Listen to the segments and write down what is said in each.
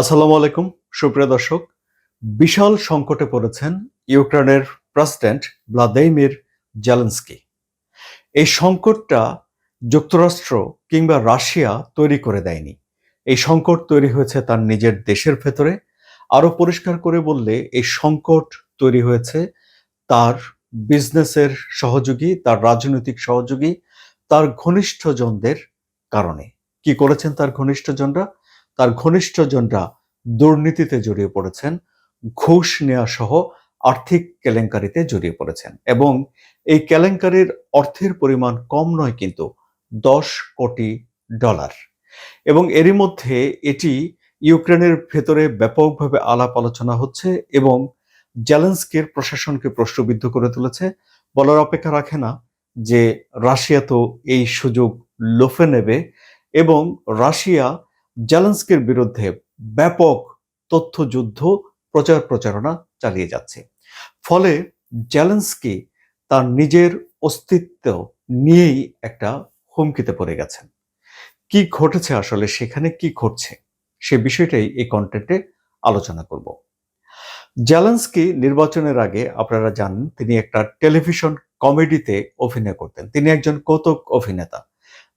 আসসালামু আলাইকুম, সুপ্রিয় দর্শক। বিশাল সংকটে পড়েছেন ইউক্রেনের প্রেসিডেন্ট ভ্লাদিমির জেলেন্সকি। এই সংকটটা যুক্তরাষ্ট্র কিংবা রাশিয়া তৈরি করে দেয়নি। এই সংকট তৈরি হয়েছে তার নিজের দেশের ভেতরে। আরও পরিষ্কার করে বললে, এই সংকট তৈরি হয়েছে তার বিজনেসের সহযোগী, তার রাজনৈতিক সহযোগী, তার ঘনিষ্ঠজনদের কারণে। কি করেছেন তার ঘনিষ্ঠজনরা? তার ঘনিষ্ঠজনরা দুর্নীতিতে জড়িয়ে পড়েছেন, ঘুষ নেওয়া সহ আর্থিক কেলেঙ্কারিতে জড়িয়ে পড়েছেন এবং এই কেলেঙ্কারির অর্থের পরিমাণ কম নয় কিন্তু দশ কোটি ডলার। এবং এরই মধ্যে এটি ইউক্রেনের ভেতরে ব্যাপকভাবে আলাপ আলোচনা হচ্ছে এবং জেলেন্সকির প্রশাসনকে প্রশ্নবিদ্ধ করে তুলেছে। বলার অপেক্ষা রাখে না যে রাশিয়া তো এই সুযোগ লোফে নেবে এবং রাশিয়া জেলেন্সকির বিরুদ্ধে ব্যাপক তথ্যযুদ্ধ প্রচার প্রচারণা চালিয়ে যাচ্ছে। ফলে জেলেন্সকি তার নিজের অস্তিত্ব নিয়েই একটা হুমকিতে পড়ে গেছেন। কি ঘটেছে আসলে, সেখানে কি ঘটছে, সে বিষয়টাই এই কন্টেন্টে আলোচনা করব। জেলেন্সকি নির্বাচনের আগে আপনারা জানেন, তিনি একটা টেলিভিশন কমেডিতে অভিনয় করতেন। তিনি একজন কৌতুক অভিনেতা।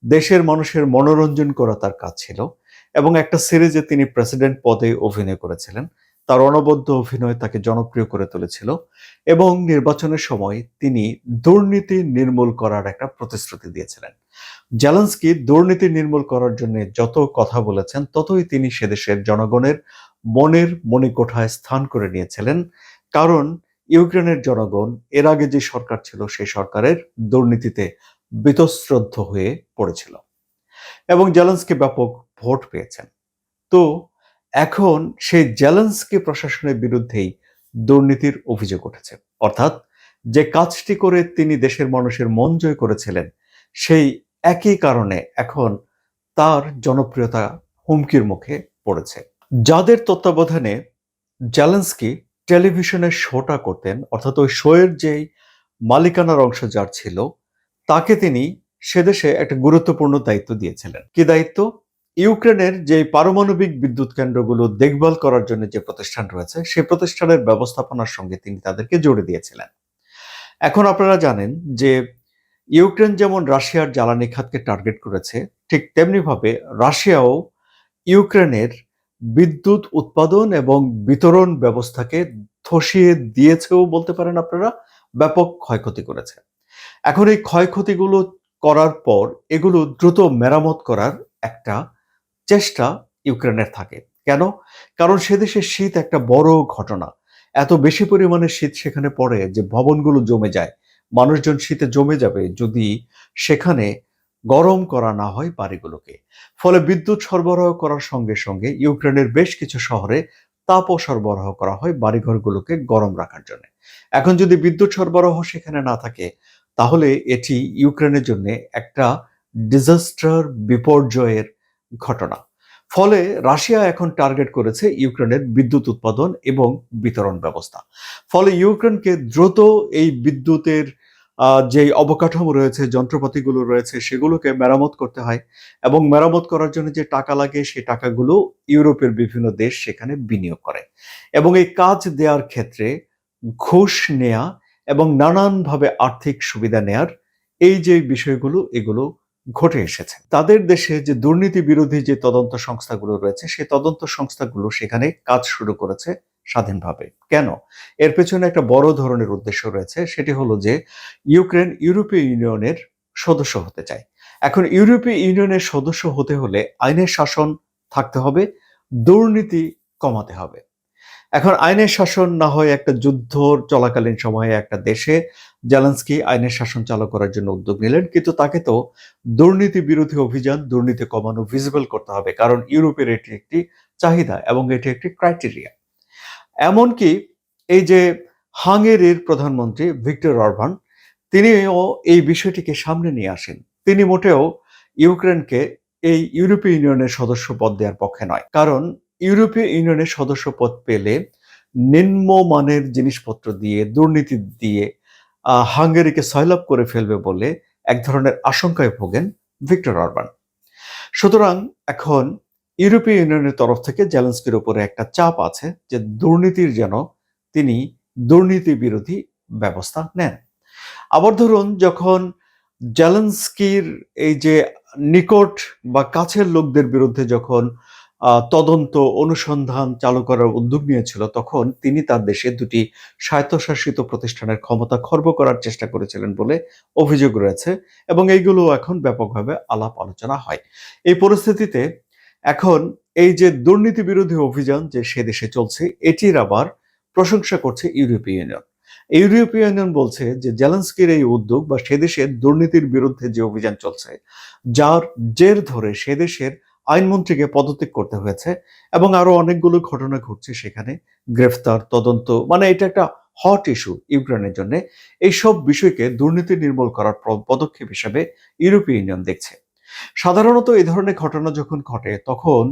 দেশের মানুষের মনোরঞ্জন করা তার কাজ ছিল। এবং একটা সিরিজে তিনি প্রেসিডেন্ট পদে অভিনয় করেছিলেন। তার অনবদ্য অভিনয় তাকে জনপ্রিয় করে তুলেছিল এবং নির্বাচনের সময় তিনি দুর্নীতি নির্মূল করার একটা প্রতিশ্রুতি দিয়েছিলেন। জেলেন্সকি দুর্নীতি নির্মূল করার জন্য যত কথা বলেছেন, ততই তিনি সেদেশের জনগণের মনের মণিকোঠায় স্থান করে নিয়েছিলেন। কারণ ইউক্রেনের জনগণ এর আগে যে সরকার ছিল, সেই সরকারের দুর্নীতিতে বীতশ্রদ্ধ হয়ে পড়েছিল। এবং জেলেন্সকি ব্যাপক ভোট পেয়েছেন। তো এখন সেই জেলেন্সকি প্রশাসনের বিরুদ্ধেই দুর্নীতির অভিযোগ উঠেছে। অর্থাৎ যে কাজটি করে তিনি দেশের মানুষের মন জয় করেছিলেন, সেই একই কারণে এখন তার জনপ্রিয়তা হুমকির মুখে পড়েছে। যাদের তত্ত্বাবধানে জেলেন্সকি টেলিভিশনে শোটা করতেন, অর্থাৎ ওই শোয়ের যেই মালিকানার অংশ যার ছিল, তাকে তিনি সেদেশে একটা গুরুত্বপূর্ণ দায়িত্ব দিয়েছিলেন। কি দায়িত্ব? ইউক্রেনের যে পারমাণবিক বিদ্যুৎ কেন্দ্রগুলো দেখভাল করার জন্য যে প্রতিষ্ঠান রয়েছে সেই প্রতিষ্ঠানের ব্যবস্থাপনার সঙ্গে তিনি তাদেরকে জুড়ে দিয়েছিলেন। এখন আপনারা জানেন যে ইউক্রেন যেমন রাশিয়ার জ্বালানি খাতকে টার্গেট করেছে, ঠিক তেমনিভাবে রাশিয়াও ইউক্রেনের বিদ্যুৎ উৎপাদন এবং বিতরণ ব্যবস্থাকে ধসিয়ে দিয়েছেও বলতে পারেন আপনারা, ব্যাপক ক্ষয়ক্ষতি করেছে। এখন এই ক্ষয়ক্ষতিগুলো করার পর এগুলো দ্রুত মেরামত করার একটা চেষ্টা ইউক্রেনের থাকে। কেন? কারণ সে দেশে শীত একটা বড় ঘটনা। এত বেশি পরিমাণে শীত সেখানে পড়ে যে ভবনগুলো জমে যায়। মানুষজন শীতে জমে যাবে যদি সেখানে গরম করা না হয় বাড়িগুলোকে। ফলে বিদ্যুৎ সরবরাহ করার সঙ্গে সঙ্গে ইউক্রেনের বেশ কিছু শহরে তাপও সরবরাহ করা হয় বাড়িঘরগুলোকে গরম রাখার জন্য। এখন যদি বিদ্যুৎ সরবরাহ সেখানে না থাকে তাহলে এটি ইউক্রেনের জন্য একটা ডিজাস্টার বিপর্যয়ের ঘটনা। ফলে রাশিয়া এখন টার্গেট করেছে ইউক্রেনের বিদ্যুৎ উৎপাদন এবং বিতরণ ব্যবস্থা। ফলে ইউক্রেনকে দ্রুত এই বিদ্যুতের যে অবকাঠামো রয়েছে, যন্ত্রপাতিগুলো রয়েছে, সেগুলোকে মেরামত করতে হয় এবং মেরামত করার জন্য যে টাকা লাগে সেই টাকাগুলো ইউরোপের বিভিন্ন দেশ সেখানে বিনিয়োগ করে এবং এই কাজ দেওয়ার ক্ষেত্রে ঘুষ নেয়া এবং নানানভাবে আর্থিক সুবিধা নেয়ার এই যে বিষয়গুলো, এগুলো ঘটে এসেছে। তাদের দেশে যে দুর্নীতি বিরোধী যে তদন্ত সংস্থাগুলো রয়েছে, সেই তদন্ত সংস্থাগুলো সেখানে কাজ শুরু করেছে স্বাধীনভাবে। কেন? এর পেছনে একটা বড় ধরনের উদ্দেশ্য রয়েছে, সেটি হলো যে ইউক্রেন ইউরোপীয় ইউনিয়নের সদস্য হতে চায়। এখন ইউরোপীয় ইউনিয়নের সদস্য হতে হলে আইনের শাসন থাকতে হবে, দুর্নীতি কমাতে হবে। এখন আইনের শাসন না হয় একটা যুদ্ধ চলাকালীন সময়ে একটা দেশে, জেলেন্সকি আইনের শাসন চালু করার জন্য উদ্যোগ নিলেন, কিন্তু তাকে তো দুর্নীতি বিরোধী অভিযান, দুর্নীতি কমানো ভিজিবল করতে হবে, কারণ ইউরোপের এটি একটি চাহিদা এবং এটি একটি ক্রাইটেরিয়া এমনকি এই যে হাঙ্গেরির প্রধানমন্ত্রী ভিক্টর অরবান, তিনিও এই বিষয়টিকে সামনে নিয়ে আসেন। তিনি মোটেও ইউক্রেনকে এই ইউরোপীয় ইউনিয়নের সদস্য পদ দেওয়ার পক্ষে নয়, কারণ ইউরোপীয় ইউনিয়নের সদস্য পদ পেলে নিম্নমানের জিনিসপত্র দিয়ে, দুর্নীতি দিয়ে হাঙ্গেরিকে সয়লাভ করে ফেলবে বলে এক ধরনের আশঙ্কায় ভোগেন ভিক্টর অরবান। সুতরাং এখন ইউরোপীয় ইউনিয়নের তরফ থেকে জেলেন্সকির উপরে একটা চাপ আছে যে দুর্নীতির যেন তিনি দুর্নীতি বিরোধী ব্যবস্থা নেন। আবার ধরুন যখন জেলেন্সকির এই যে নিকট বা কাছের লোকদের বিরুদ্ধে যখন তদন্ত অনুসন্ধান চালু করার উদ্যোগ নিয়েছিল, তখন তিনি তার দেশে দুটি স্বায়ত্তশাসিত প্রতিষ্ঠানের ক্ষমতা খর্ব করার চেষ্টা করেছিলেন বলে অভিযোগ রয়েছে এবং এইগুলো এখন ব্যাপকভাবে আলাপ আলোচনা হয়। এই পরিস্থিতিতে এখন এই যে দুর্নীতি বিরোধী অভিযান যে সে দেশে চলছে, এটির আবার প্রশংসা করছে ইউরোপীয় ইউনিয়ন। ইউরোপীয় ইউনিয়ন বলছে যে জেলেন্সকির এই উদ্যোগ বা সে দেশের দুর্নীতির বিরুদ্ধে যে অভিযান চলছে, যার জের ধরে সে দেশের আইনমন্ত্রীকে পদত্যাগ করতে হয়েছে এবং আরও অনেকগুলো ঘটনা ঘটছে সেখানে। গ্রেফতার, তদন্ত মানে এটা একটা হট ইস্যু ইউক্রেনের জন্য। এইসব বিষয়কে দুর্নীতি নির্মূল করার পদক্ষেপ হিসেবে ইউরোপীয় ইউনিয়ন দেখছে। সাধারণত এই ধরনের ঘটনা যখন ঘটে, তখন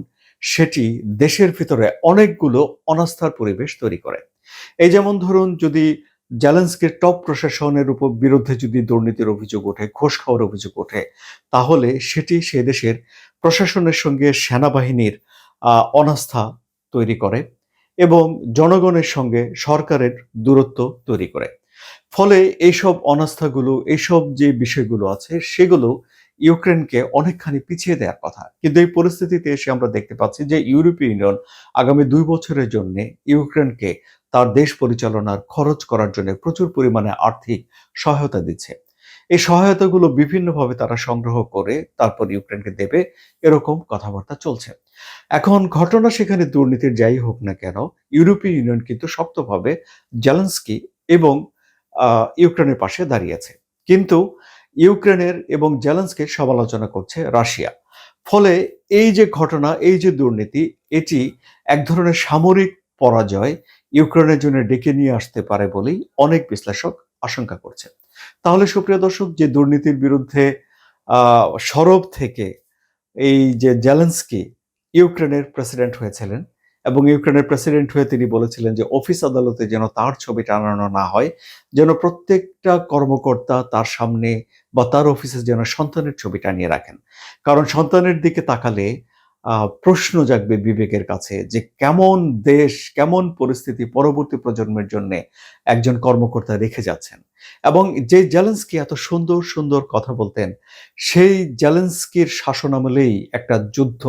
সেটি দেশের ভিতরে অনেকগুলো অনাস্থার পরিবেশ তৈরি করে। এই যেমন ধরুন, যদি জ্যালেন্সকির টপ প্রশাসনের উপর বিরুদ্ধে যদি দুর্নীতির অভিযোগ ওঠে, ঘোষ খাওয়ার অভিযোগ ওঠে, তাহলে সেটি সে দেশের প্রশাসনের সঙ্গে সেনাবাহিনীর অনাস্থা তৈরি করে এবং জনগণের সঙ্গে সরকারের দূরত্ব তৈরি করে। ফলে এইসব অনাস্থাগুলো, এইসব যে বিষয়গুলো আছে, সেগুলো ইউক্রেনকে অনেকখানি পিছিয়ে দেওয়ার কথা। কিন্তু এই পরিস্থিতিতে এসে আমরা দেখতে পাচ্ছি যে ইউরোপীয় ইউনিয়ন আগামী দুই বছরের জন্য ইউক্রেনকে তার দেশ পরিচালনার খরচ করার জন্য প্রচুর পরিমাণে আর্থিক সহায়তা দিচ্ছে। এই সহায়তাগুলো বিভিন্নভাবে তারা সংগ্রহ করে তারপর ইউক্রেনকে দেবে, এরকম কথাবার্তা চলছে। এখন ঘটনা সেখানে দুর্নীতির যাই হোক না কেন, ইউরোপীয় ইউনিয়ন কিন্তু শক্তভাবে জেলেন্সকি এবং ইউক্রেনের পাশে দাঁড়িয়েছে কিন্তু ইউক্রেনের এবং জেলেন্সকে সমালোচনা করছে রাশিয়া। ফলে এই যে ঘটনা, এই যে দুর্নীতি, এটি এক ধরনের সামরিক পরাজয় ইউক্রেনের জন্য ডেকে নিয়ে আসতে পারে বলেই অনেক বিশ্লেষক আশঙ্কা করছে তাহলে সুপ্রিয় দর্শক, যে দুর্নীতির বিরুদ্ধে সরব থেকে এই যে জেলেন্সকি ইউক্রেনের প্রেসিডেন্ট হয়েছিলেন এবং ইউক্রেনের প্রেসিডেন্ট হয়ে তিনি বলেছিলেন যে অফিস আদালতে যেন তার ছবি টানানো না হয়, যেন প্রত্যেকটা কর্মকর্তা তার সামনে বা তার অফিসে যেন সন্তানের ছবি টানিয়ে রাখেন। কারণ সন্তানের দিকে তাকালে প্রশ্ন জাগবে বিবেকের কাছে যে কেমন দেশ, কেমন পরিস্থিতি পরবর্তী প্রজন্মের জন্য একজন কর্মকর্তা রেখে যাচ্ছেন। এবং যে জেলেন্সকি এত সুন্দর সুন্দর কথা বলতেন, সেই জেলেন্সকির শাসনামলেই একটা যুদ্ধ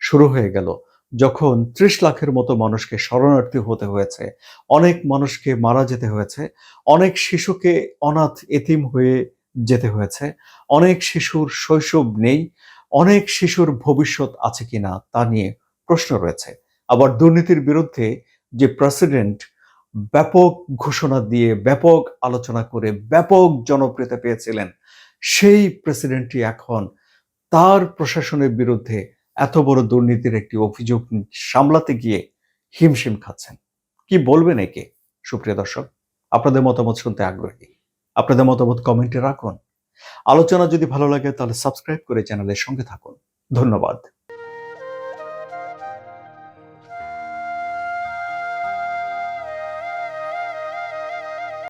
শুরু হয়ে গেল। যখন ত্রিশ লাখের মতো মানুষকে শরণার্থী হতে হয়েছে, অনেক মানুষকে মারা যেতে হয়েছে, অনেক শিশুকে অনাথ এতিম হয়ে যেতে হয়েছে, অনেক শিশুর শৈশব নেই অনেক শিশুর ভবিষ্যৎ আছে কিনা তা নিয়ে প্রশ্ন রয়েছে। আবার দুর্নীতির বিরুদ্ধে যে প্রেসিডেন্ট ব্যাপক ঘোষণা দিয়ে ব্যাপক আলোচনা করে ব্যাপক জনপ্রিয়তা পেয়েছিলেন, সেই প্রেসিডেন্টটি এখন তার প্রশাসনের বিরুদ্ধে এত বড় দুর্নীতির একটি অভিযোগ সামলাতে গিয়ে হিমশিম খাচ্ছেন। কি বলবেন একে? সুপ্রিয় দর্শক, আপনাদের মতামত শুনতে আগ্রহী। আপনাদের মতামত কমেন্টে রাখুন। আলোচনা যদি ভালো লাগে তাহলে সাবস্ক্রাইব করে চ্যানেলের সঙ্গে থাকুন। ধন্যবাদ।